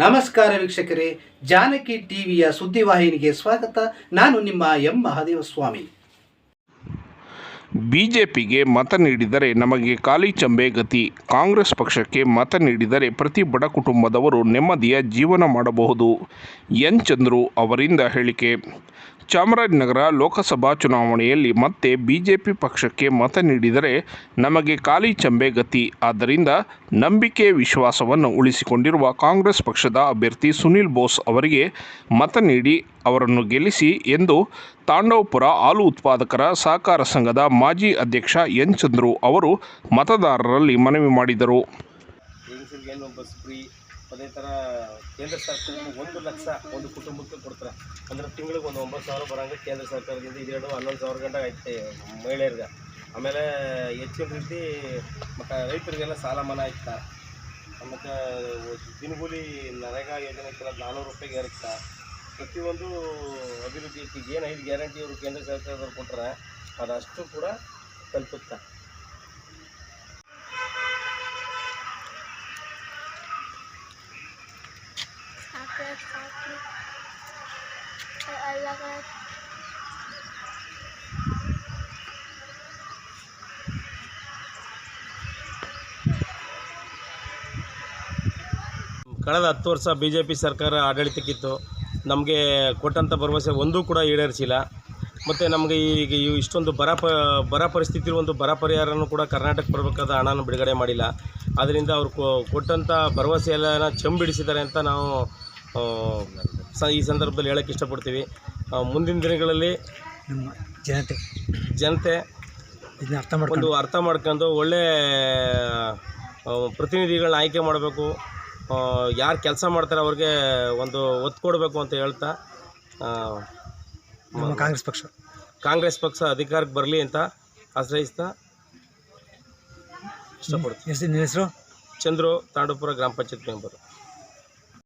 ನಮಸ್ಕಾರ ವೀಕ್ಷಕರೇ, ಜಾನಕಿ ಟಿವಿಯ ಸುದ್ದಿವಾಹಿನಿಗೆ ಸ್ವಾಗತ. ನಾನು ನಿಮ್ಮ ಎಂ. ಮಹಾದೇವ ಸ್ವಾಮಿ ಬಿಜೆಪಿಗೆ ಮತ ನೀಡಿದರೆ ನಮಗೆ ಖಾಲಿ ಚಂಬೆ ಗತಿ. ಕಾಂಗ್ರೆಸ್ ಪಕ್ಷಕ್ಕೆ ಮತ ನೀಡಿದರೆ ಪ್ರತಿ ಬಡ ಕುಟುಂಬದವರು ನೆಮ್ಮದಿಯ ಜೀವನ ಮಾಡಬಹುದು. ಎನ್. ಚಂದ್ರು ಅವರಿಂದ ಹೇಳಿಕೆ. ಚಾಮರಾಜನಗರ ಲೋಕಸಭಾ ಚುನಾವಣೆಯಲ್ಲಿ ಮತ್ತೆ ಬಿಜೆಪಿ ಪಕ್ಷಕ್ಕೆ ಮತ ನೀಡಿದರೆ ನಮಗೆ ಖಾಲಿ ಚಂಬೆ ಗತಿ. ಆದ್ದರಿಂದ ನಂಬಿಕೆ ವಿಶ್ವಾಸವನ್ನು ಉಳಿಸಿಕೊಂಡಿರುವ ಕಾಂಗ್ರೆಸ್ ಪಕ್ಷದ ಅಭ್ಯರ್ಥಿ ಸುನಿಲ್ ಬೋಸ್ ಅವರಿಗೆ ಮತ ನೀಡಿ ಅವರನ್ನು ಗೆಲ್ಲಿಸಿ ಎಂದು ತಾಂಡವಪುರ ಹಾಲು ಉತ್ಪಾದಕರ ಸಹಕಾರ ಸಂಘದ ಮಾಜಿ ಅಧ್ಯಕ್ಷ ಎನ್ ಚಂದ್ರು ಅವರು ಮತದಾರರಲ್ಲಿ ಮನವಿ ಮಾಡಿದರು. ಅದೇ ಥರ ಕೇಂದ್ರ ಸರ್ಕಾರದಿಂದ ಒಂದು ಲಕ್ಷ ಒಂದು ಕುಟುಂಬಕ್ಕೆ ಕೊಡ್ತಾರೆ. ಅಂದ್ರೆ ತಿಂಗಳಿಗೆ ಒಂದು ಒಂಬತ್ತು ಸಾವಿರ ಬರೋಂಗೆ ಕೇಂದ್ರ ಸರ್ಕಾರದಿಂದ ಇದೆರಡು ಹನ್ನೊಂದು ಸಾವಿರ ಗಂಟೆ ಐತೆ ಮಹಿಳೆಯರಿಗೆ. ಆಮೇಲೆ ಹೆಚ್ಚಿನ ರೀತಿ ಮತ್ತು ರೈತರಿಗೆಲ್ಲ ಸಾಲ ಮನ್ನಾ ಆಯ್ತಾ ಮತ್ತು ದಿನಗೂಲಿ ನರೇಗಾ ಯೋಜನೆ ಇರ್ತಲ್ಲ ನಾನ್ನೂರು ರೂಪಾಯಿಗೆ ಇರ್ತಾ ಪ್ರತಿಯೊಂದು ಅಭಿವೃದ್ಧಿ ಏನು ಐದು ಗ್ಯಾರಂಟಿ ಅವರು ಕೇಂದ್ರ ಸರ್ಕಾರದವ್ರು ಕೊಟ್ಟರೆ ಅದಷ್ಟು ಕೂಡ ಕಳೆದ ಹತ್ತು ವರ್ಷ ಬಿ ಜೆ ಪಿ ಸರ್ಕಾರ ಆಡಳಿತಕ್ಕಿತ್ತು. ನಮಗೆ ಕೊಟ್ಟಂಥ ಭರವಸೆ ಒಂದೂ ಕೂಡ ಈಡೇರಿಸಿಲ್ಲ. ಮತ್ತು ನಮಗೆ ಈಗ ಇಷ್ಟೊಂದು ಬರ ಪ, ಬರ ಪರಿಸ್ಥಿತಿ ಒಂದು ಬರ ಪರಿಹಾರನೂ ಕೂಡ ಕರ್ನಾಟಕ ಬರಬೇಕಾದ ಹಣನ ಬಿಡುಗಡೆ ಮಾಡಿಲ್ಲ. ಆದ್ದರಿಂದ ಅವರು ಕೊಟ್ಟಂಥ ಭರವಸೆ ಎಲ್ಲ ಚಂಬಿಡಿಸಿದ್ದಾರೆ ಅಂತ ನಾವು ಸ ಈ ಸಂದರ್ಭದಲ್ಲಿ ಹೇಳೋಕ್ಕೆ ಇಷ್ಟಪಡ್ತೀವಿ. ಮುಂದಿನ ದಿನಗಳಲ್ಲಿ ನಮ್ಮ ಜನತೆ. ಜನತೆ ಇದನ್ನ ಅರ್ಥ ಮಾಡ್ಕೊಂಡು. ಅರ್ಥ ಮಾಡ್ಕೊಂಡು ಒಳ್ಳೆ ಪ್ರತಿನಿಧಿಗಳನ್ನ ಆಯ್ಕೆ ಮಾಡಬೇಕು. ಯಾರು ಕೆಲಸ ಮಾಡ್ತಾರೆ ಅವ್ರಿಗೆ ಒಂದು ಒತ್ತು ಕೊಡಬೇಕು ಅಂತ ಹೇಳ್ತಾ ನಮ್ಮ ಕಾಂಗ್ರೆಸ್ ಪಕ್ಷ. ಕಾಂಗ್ರೆಸ್ ಪಕ್ಷ ಅಧಿಕಾರಕ್ಕೆ ಬರಲಿ ಅಂತ ಆಶ್ರಯಿಸ್ತಾ ಇಷ್ಟಪಡ್ತೀನಿ. ಹೆಸರು? ಚಂದ್ರು ತಾಂಡೂಪುರ ಗ್ರಾಮ ಪಂಚಾಯತ್ ಮೆಂಬರು.